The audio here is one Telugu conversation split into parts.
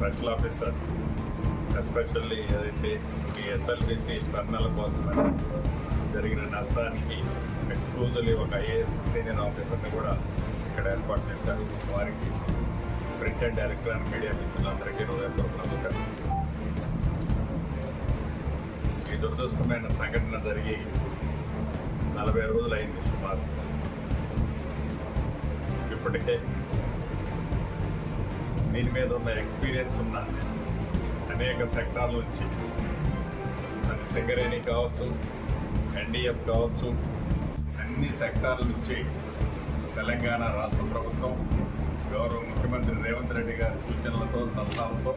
స్పెషల్ ఆఫీసర్ ఎస్పెషల్లీ ఏదైతే మీ ఎస్ఎల్బిసి బర్ణాల కోసమని జరిగిన నష్టానికి ఎక్స్క్లూజివ్లీ ఒక ఐఏఎస్ సీనియర్ ఆఫీసర్ని కూడా ఇక్కడ ఏర్పాటు చేశారు. వారికి ప్రింట్ అండ్ ఎలక్ట్రానిక్ మీడియా మిత్రులందరికీ హృదయపూర్వక నమస్కారం ఈ దురదృష్టమైన సంఘటన జరిగి నలభై రోజులు అయింది సుమారు. ఇప్పటికే దీని మీద ఉన్న ఎక్స్పీరియన్స్ ఉన్న అనేక సెక్టార్ల నుంచి. అది సింగరేణి కావచ్చు ఎన్డీఎఫ్ కావచ్చు అన్ని సెక్టార్ల నుంచి తెలంగాణ రాష్ట్ర ప్రభుత్వం గౌరవ ముఖ్యమంత్రి రేవంత్ రెడ్డి గారి సూచనలతో సలహాలతో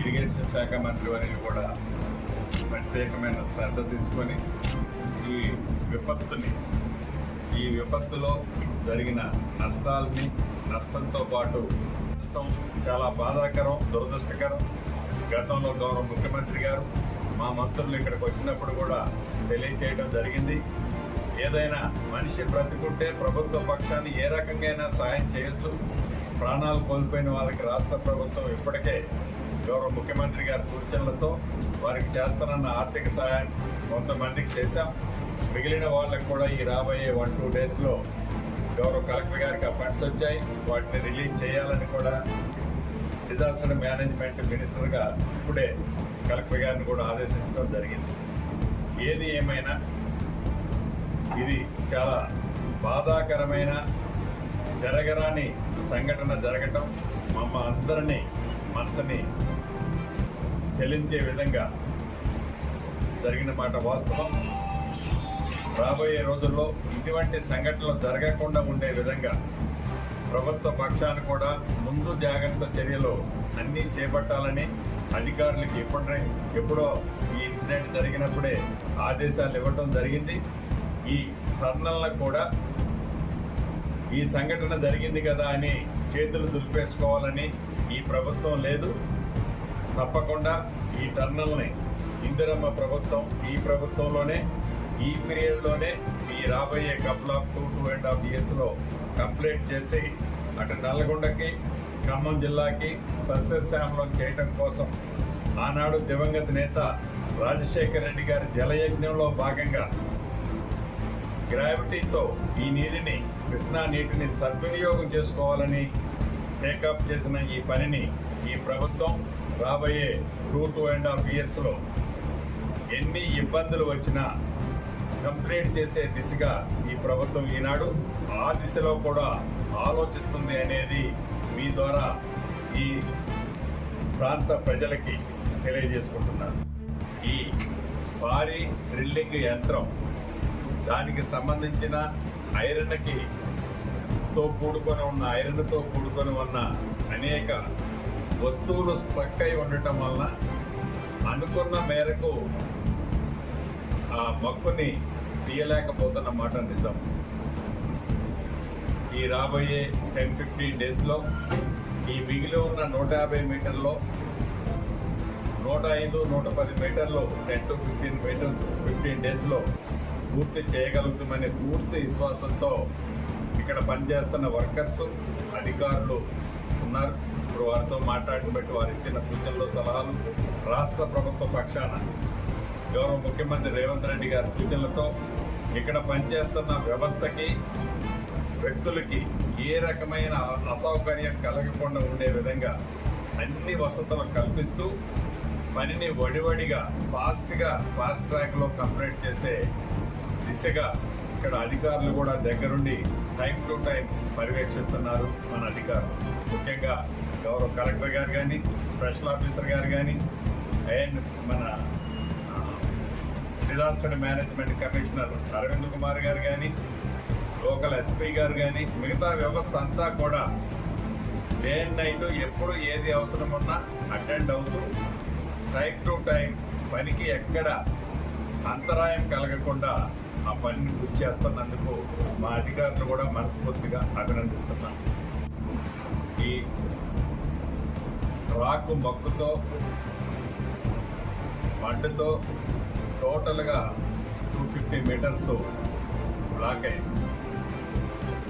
ఇరిగేషన్ శాఖ మంత్రి వారిని కూడా ప్రత్యేకమైన శ్రద్ధ తీసుకొని ఈ విపత్తుని ఈ విపత్తులో జరిగిన నష్టాలని నష్టంతో పాటు నష్టం చాలా బాధాకరం దురదృష్టకరం. గతంలో గౌరవ ముఖ్యమంత్రి గారు మా మంత్రులు ఇక్కడికి వచ్చినప్పుడు కూడా తెలియచేయడం జరిగింది. ఏదైనా మనిషి బ్రతికుంటే ప్రభుత్వ పక్షాన్ని ఏ రకంగా సాయం చేయొచ్చు. ప్రాణాలు కోల్పోయిన వాళ్ళకి రాష్ట్ర ప్రభుత్వం ఇప్పటికే గౌరవ ముఖ్యమంత్రి గారి సూచనలతో వారికి చేస్తానన్న ఆర్థిక సహాయం కొంతమందికి చేశాం. మిగిలిన వాళ్ళకి కూడా ఈ రాబోయే వన్ టూ డేస్లో గౌరవ కలెక్టర్ గారికి ఆ ఫండ్స్ వచ్చాయి. వాటిని రిలీజ్ చేయాలని కూడా డిజాస్టర్ మేనేజ్మెంట్ మినిస్టర్గా ఇప్పుడే కలెక్టర్ గారిని కూడా ఆదేశించడం జరిగింది. ఏది ఏమైనా ఇది చాలా బాధాకరమైన జరగరాని సంఘటన జరగటం. మమ్మ అందరినీ మనసుని చెల్లించే విధంగా జరిగిన మాట వాస్తవం. రాబోయే రోజుల్లో ఇటువంటి సంఘటనలు జరగకుండా ఉండే విధంగా ప్రభుత్వ పక్షాన్ని కూడా ముందు జాగ్రత్త చర్యలు అన్నీ చేపట్టాలని అధికారులకు ఎప్పుడే ఎప్పుడో ఈ ఇన్సిడెంట్ జరిగినప్పుడే ఆదేశాలు ఇవ్వటం జరిగింది. ఈ టర్నల్లకు కూడా ఈ సంఘటన జరిగింది కదా అని చేతులు దులిపేసుకోవాలని ఈ ప్రభుత్వం లేదు. తప్పకుండా ఈ టర్నల్ని ఇందిరమ్మ ప్రభుత్వం ఈ ప్రభుత్వంలోనే ఈ పీరియడ్లోనే ఈ రాబోయే couple of two two and half ఇయర్స్లో కంప్లీట్ చేసి అటు నల్గొండకి ఖమ్మం జిల్లాకి సస్యశ్యామలం చేయటం కోసం ఆనాడు దివంగత నేత రాజశేఖర రెడ్డి గారి జలయజ్ఞంలో భాగంగా గ్రావిటీతో ఈ నీటిని కృష్ణా నీటిని సద్వినియోగం చేసుకోవాలని టేకప్ చేసిన ఈ పనిని ఈ ప్రభుత్వం రాబోయే టూ టూ అండ్ హాఫ్ ఇయర్స్లో ఎన్ని ఇబ్బందులు వచ్చినా కంప్లీట్ చేసే దిశగా ఈ ప్రభుత్వం ఈనాడు ఆ దిశలో కూడా ఆలోచిస్తుంది అనేది మీ ద్వారా ఈ ప్రాంత ప్రజలకి తెలియజేసుకుంటున్నాను. ఈ భారీ డ్రిల్లింగ్ యంత్రం దానికి సంబంధించిన ఐరన్కి తో కూడుకొని ఉన్న ఐరన్తో కూడుకొని ఉన్న అనేక వస్తువులు స్ట్రక్ అయి ఉండటం వలన అనుకున్న మేరకు ఆ మక్కుని తీయలేకపోతున్న మాట నిజం. ఈ రాబోయే టెన్ ఫిఫ్టీన్ డేస్లో ఈ మిగిలి ఉన్న నూట యాభై మీటర్లో నూట ఐదు నూట పది మీటర్లు ten to fifteen metres fifteen డేస్లో పూర్తి చేయగలుగుతామనే పూర్తి విశ్వాసంతో ఇక్కడ పనిచేస్తున్న వర్కర్స్ అధికారులు ఉన్నారు. వారితో మాట్లాడిన బట్టి వారు ఇచ్చిన సూచనలు సలహాలు రాష్ట్ర ప్రభుత్వ పక్షాన గౌరవ ముఖ్యమంత్రి రేవంత్ రెడ్డి గారి సూచనలతో ఇక్కడ పనిచేస్తున్న వ్యవస్థకి వ్యక్తులకి ఏ రకమైన అసౌకర్యం కలగకుండా ఉండే విధంగా అన్ని వసతులు కల్పిస్తూ పనిని వడివడిగా ఫాస్ట్గా ఫాస్ట్ ట్రాక్లో కంప్లీట్ చేసే దిశగా ఇక్కడ అధికారులు కూడా దగ్గరుండి టైం టు టైం పర్యవేక్షిస్తున్నారు మన అధికారులు. ముఖ్యంగా గౌరవ కలెక్టర్ గారు కానీ స్పెషల్ ఆఫీసర్ గారు కానీ అండ్ మన disaster management commissioner Arvind Kumar గారు కానీ లోకల్ ఎస్పీ గారు కానీ మిగతా వ్యవస్థ అంతా కూడా డే అండ్ నైట్ ఎప్పుడు ఏది అవసరం ఉన్నా అటెండ్ అవుతూ టైం టు టైం పనికి ఎక్కడ అంతరాయం కలగకుండా ఆ పనిని పూర్తి చేస్తున్నందుకు మా అధికారులు కూడా మనస్ఫూర్తిగా అభినందిస్తున్నాం. ఈ రాకు మొక్కుతో మడ్డుతో టోటల్గా టూ ఫిఫ్టీ మీటర్స్ బ్లాక్ అయింది.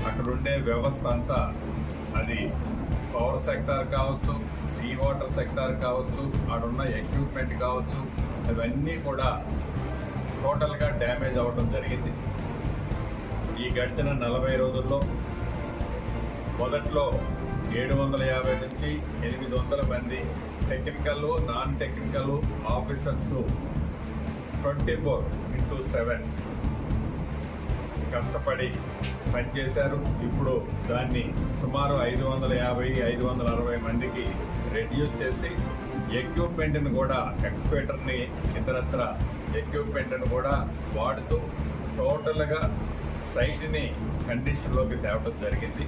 అక్కడ ఉండే వ్యవస్థ అంతా అది పవర్ సెక్టార్ కావచ్చు వాటర్ సెక్టార్ కావచ్చు ఆడున్న ఎక్విప్మెంట్ కావచ్చు అవన్నీ కూడా టోటల్గా డ్యామేజ్ అవ్వడం జరిగింది. ఈ గడిచిన నలభై రోజుల్లో మొదట్లో ఏడు వందల యాభై నుంచి ఎనిమిది వందల మంది technical non technical officers twenty four into seven. కష్టపడి పనిచేశారు. ఇప్పుడు దాన్ని సుమారు ఐదు వందల యాభై ఐదు వందల అరవై మందికి రెడ్యూస్ చేసి ఎక్విప్మెంట్ని కూడా ఎక్స్పేటర్ని ఇతరత్ర ఎక్విప్మెంట్ని కూడా వాడుతూ టోటల్గా సైట్ని కండిషన్లోకి తేవడం జరిగింది.